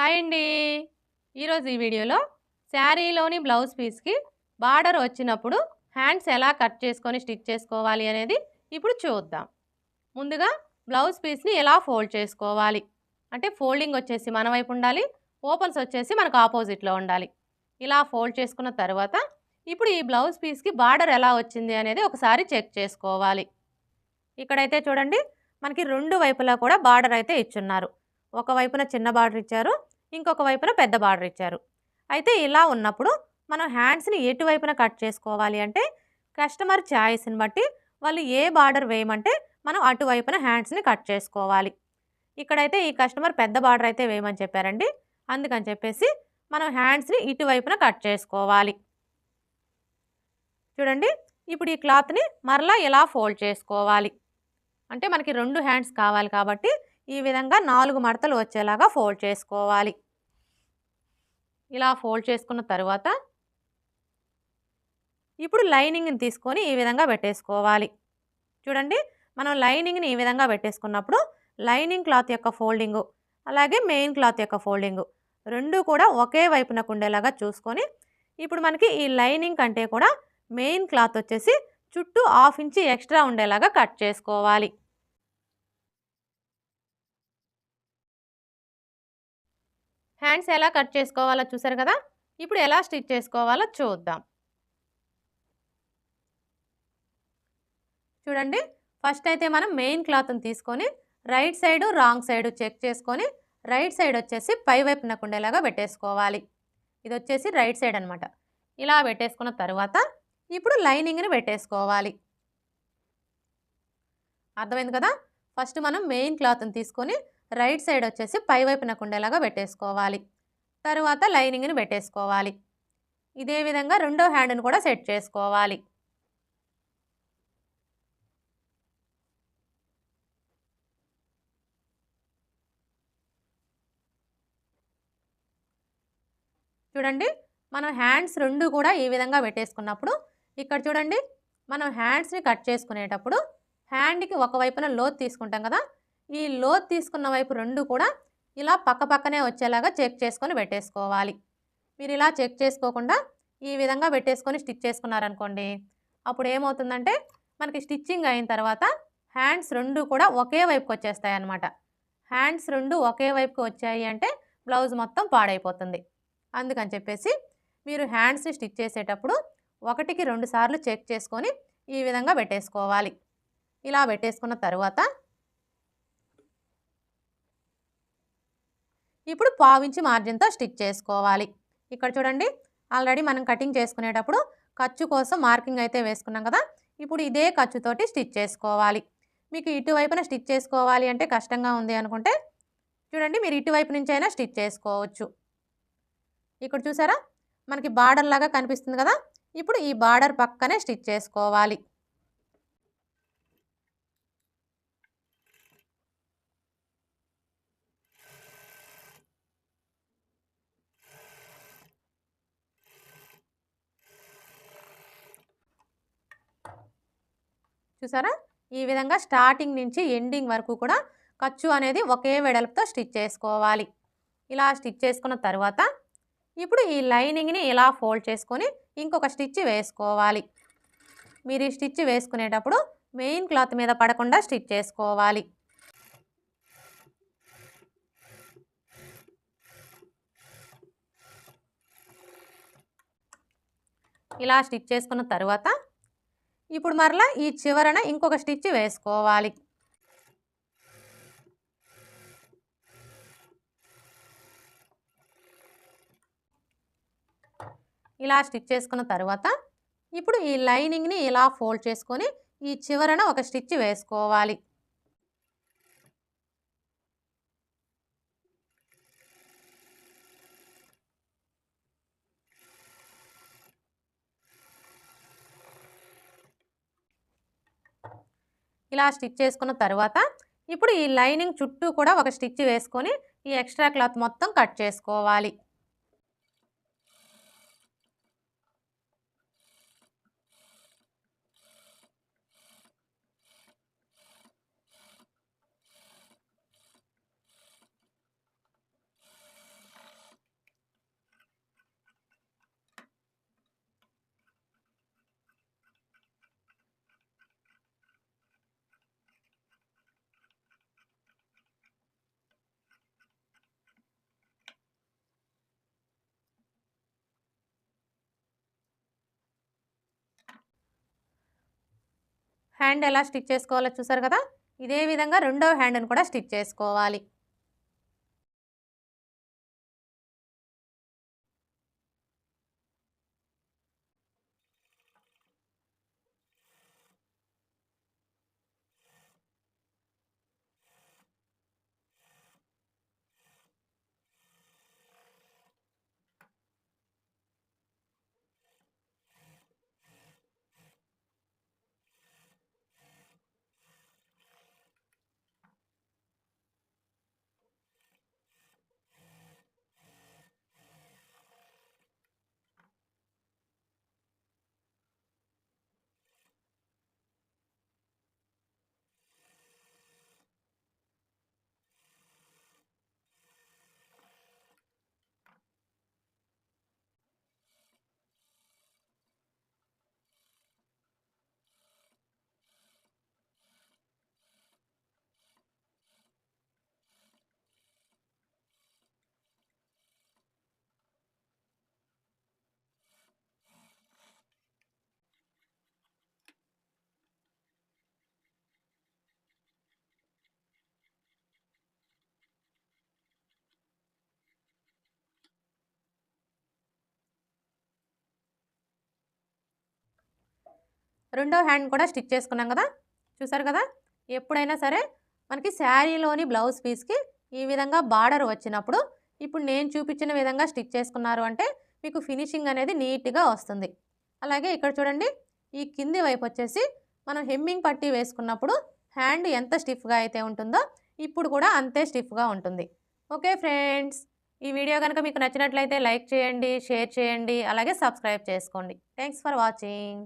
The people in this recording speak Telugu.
హాయ్ అండి. ఈరోజు ఈ వీడియోలో శారీలోని బ్లౌజ్ పీస్కి బార్డర్ వచ్చినప్పుడు హ్యాండ్స్ ఎలా కట్ చేసుకొని స్టిచ్ చేసుకోవాలి అనేది ఇప్పుడు చూద్దాం. ముందుగా బ్లౌజ్ పీస్ని ఎలా ఫోల్డ్ చేసుకోవాలి? అంటే ఫోల్డింగ్ వచ్చేసి మన వైపు ఉండాలి ఓపెన్స్ వచ్చేసి మనకు ఆపోజిట్లో ఉండాలి. ఇలా ఫోల్డ్ చేసుకున్న తర్వాత ఇప్పుడు ఈ బ్లౌజ్ పీస్కి బార్డర్ ఎలా వచ్చింది అనేది ఒకసారి చెక్ చేసుకోవాలి. ఇక్కడైతే చూడండి మనకి రెండు వైపులా కూడా బార్డర్ అయితే ఇచ్చున్నారు. ఒక వైపున చిన్న బార్డర్ ఇచ్చారు ఇంకొక వైపున పెద్ద బార్డర్ ఇచ్చారు. అయితే ఇలా ఉన్నప్పుడు మనం హ్యాండ్స్ని ఎటువైపున కట్ చేసుకోవాలి అంటే కస్టమర్ ఛాయిస్ని బట్టి వాళ్ళు ఏ బార్డర్ వేయమంటే మనం అటువైపున హ్యాండ్స్ని కట్ చేసుకోవాలి. ఇక్కడైతే ఈ కస్టమర్ పెద్ద బార్డర్ అయితే వేయమని చెప్పారండి. అందుకని చెప్పేసి మనం హ్యాండ్స్ని ఇటువైపున కట్ చేసుకోవాలి. చూడండి ఇప్పుడు ఈ క్లాత్ని మరలా ఇలా ఫోల్డ్ చేసుకోవాలి? అంటే మనకి రెండు హ్యాండ్స్ కావాలి కాబట్టి ఈ విధంగా నాలుగు మడతలు వచ్చేలాగా ఫోల్డ్ చేసుకోవాలి. ఇలా ఫోల్డ్ చేసుకున్న తర్వాత ఇప్పుడు లైనింగ్ని తీసుకొని ఈ విధంగా పెట్టేసుకోవాలి. చూడండి మనం లైనింగ్ని ఈ విధంగా పెట్టేసుకున్నప్పుడు లైనింగ్ క్లాత్ యొక్క ఫోల్డింగు అలాగే మెయిన్ క్లాత్ యొక్క ఫోల్డింగు రెండు కూడా ఒకే వైపునకు ఉండేలాగా చూసుకొని ఇప్పుడు మనకి ఈ లైనింగ్ కంటే కూడా మెయిన్ క్లాత్ వచ్చేసి చుట్టూ హాఫ్ ఇంచి ఎక్స్ట్రా ఉండేలాగా కట్ చేసుకోవాలి. హ్యాండ్స్ ఎలా కట్ చేసుకోవాలో చూసారు కదా? ఇప్పుడు ఎలా స్టిచ్ చేసుకోవాలో చూద్దాం. చూడండి ఫస్ట్ అయితే మనం మెయిన్ క్లాత్ని తీసుకొని right side wrong side check చేసుకొని రైట్ సైడ్ వచ్చేసి పై వైపునకు ఉండేలాగా పెట్టేసుకోవాలి. ఇది వచ్చేసి రైట్ సైడ్ అనమాట ఇలా పెట్టేసుకున్న తర్వాత ఇప్పుడు లైనింగ్ని పెట్టేసుకోవాలి. అర్థమైంది కదా? ఫస్ట్ మనం మెయిన్ క్లాత్ని తీసుకొని రైట్ సైడ్ వచ్చేసి పై వైపునకు ఉండేలాగా పెట్టేసుకోవాలి. తరువాత లైనింగ్ని పెట్టేసుకోవాలి. ఇదే విధంగా రెండో హ్యాండ్ని కూడా సెట్ చేసుకోవాలి. చూడండి మనం హ్యాండ్స్ రెండు కూడా ఈ విధంగా పెట్టేసుకున్నప్పుడు ఇక్కడ చూడండి మనం హ్యాండ్స్ని కట్ చేసుకునేటప్పుడు హ్యాండ్కి ఒక వైపున లోత్ తీసుకుంటాం కదా ఈ లోత్ తీసుకున్న వైపు రెండు కూడా ఇలా పక్క పక్కనే వచ్చేలాగా చెక్ చేసుకొని పెట్టేసుకోవాలి. మీరు ఇలా చెక్ చేసుకోకుండా ఈ విధంగా పెట్టేసుకొని స్టిచ్ చేసుకున్నారనుకోండి అప్పుడు ఏమవుతుందంటే మనకి స్టిచ్చింగ్ అయిన తర్వాత హ్యాండ్స్ రెండు కూడా ఒకే వైపుకి వచ్చేస్తాయి అన్నమాట హ్యాండ్స్ రెండు ఒకే వైపుకి వచ్చాయి అంటే బ్లౌజ్ మొత్తం పాడైపోతుంది. అందుకని చెప్పేసి మీరు హ్యాండ్స్ని స్టిచ్ చేసేటప్పుడు ఒకటికి రెండు సార్లు చెక్ చేసుకొని ఈ విధంగా పెట్టేసుకోవాలి. ఇలా పెట్టేసుకున్న తర్వాత ఇప్పుడు పావించి మార్జిన్తో స్టిచ్ చేసుకోవాలి. ఇక్కడ చూడండి ఆల్రెడీ మనం కటింగ్ చేసుకునేటప్పుడు ఖర్చు కోసం మార్కింగ్ అయితే వేసుకున్నాం కదా ఇప్పుడు ఇదే ఖర్చుతోటి స్టిచ్ చేసుకోవాలి. మీకు ఇటువైపున స్టిచ్ చేసుకోవాలి అంటే కష్టంగా ఉంది అనుకుంటే చూడండి మీరు ఇటువైపు నుంచి అయినా స్టిచ్ చేసుకోవచ్చు. ఇక్కడ చూసారా? మనకి బార్డర్ లాగా కనిపిస్తుంది కదా ఇప్పుడు ఈ బార్డర్ పక్కనే స్టిచ్ చేసుకోవాలి. చూసారా? ఈ విధంగా స్టార్టింగ్ నుంచి ఎండింగ్ వరకు కూడా ఖర్చు అనేది ఒకే వెడల్పుతో స్టిచ్ చేసుకోవాలి. ఇలా స్టిచ్ చేసుకున్న తర్వాత ఇప్పుడు ఈ లైనింగ్ని ఇలా ఫోల్డ్ చేసుకొని ఇంకొక స్టిచ్ వేసుకోవాలి. మీరు ఈ స్టిచ్ వేసుకునేటప్పుడు మెయిన్ క్లాత్ మీద పడకుండా స్టిచ్ చేసుకోవాలి. ఇలా స్టిచ్ చేసుకున్న తర్వాత ఇప్పుడు మరలా ఈ చివరన ఇంకొక స్టిచ్ వేసుకోవాలి. ఇలా స్టిచ్ చేసుకున్న తర్వాత ఇప్పుడు ఈ లైనింగ్ని ఇలా ఫోల్డ్ చేసుకొని ఈ చివరన ఒక స్టిచ్ వేసుకోవాలి. ఇలా స్టిచ్ చేసుకున్న తర్వాత ఇప్పుడు ఈ లైనింగ్ చుట్టూ కూడా ఒక స్టిచ్ వేసుకొని ఈ ఎక్స్ట్రా క్లాత్ మొత్తం కట్ చేసుకోవాలి. హ్యాండ్ ఎలా స్టిచ్ చేసుకోవాలో చూసారు కదా? ఇదే విధంగా రెండో హ్యాండ్ని కూడా స్టిచ్ చేసుకోవాలి. రెండో హ్యాండ్ కూడా స్టిచ్ చేసుకున్నాం కదా? చూసారు కదా? ఎప్పుడైనా సరే మనకి శారీలోని బ్లౌజ్ పీస్కి ఈ విధంగా బార్డర్ వచ్చినప్పుడు ఇప్పుడు నేను చూపించిన విధంగా స్టిచ్ చేసుకున్నారు అంటే మీకు ఫినిషింగ్ అనేది నీట్గా వస్తుంది. అలాగే ఇక్కడ చూడండి ఈ కింది వైపు వచ్చేసి మనం హెమ్మింగ్ పట్టీ వేసుకున్నప్పుడు హ్యాండ్ ఎంత స్టిఫ్గా అయితే ఉంటుందో ఇప్పుడు కూడా అంతే స్టిఫ్గా ఉంటుంది. ఓకే ఫ్రెండ్స్ ఈ వీడియో కనుక మీకు నచ్చినట్లయితే లైక్ చేయండి షేర్ చేయండి అలాగే సబ్స్క్రైబ్ చేసుకోండి. Thanks for watching.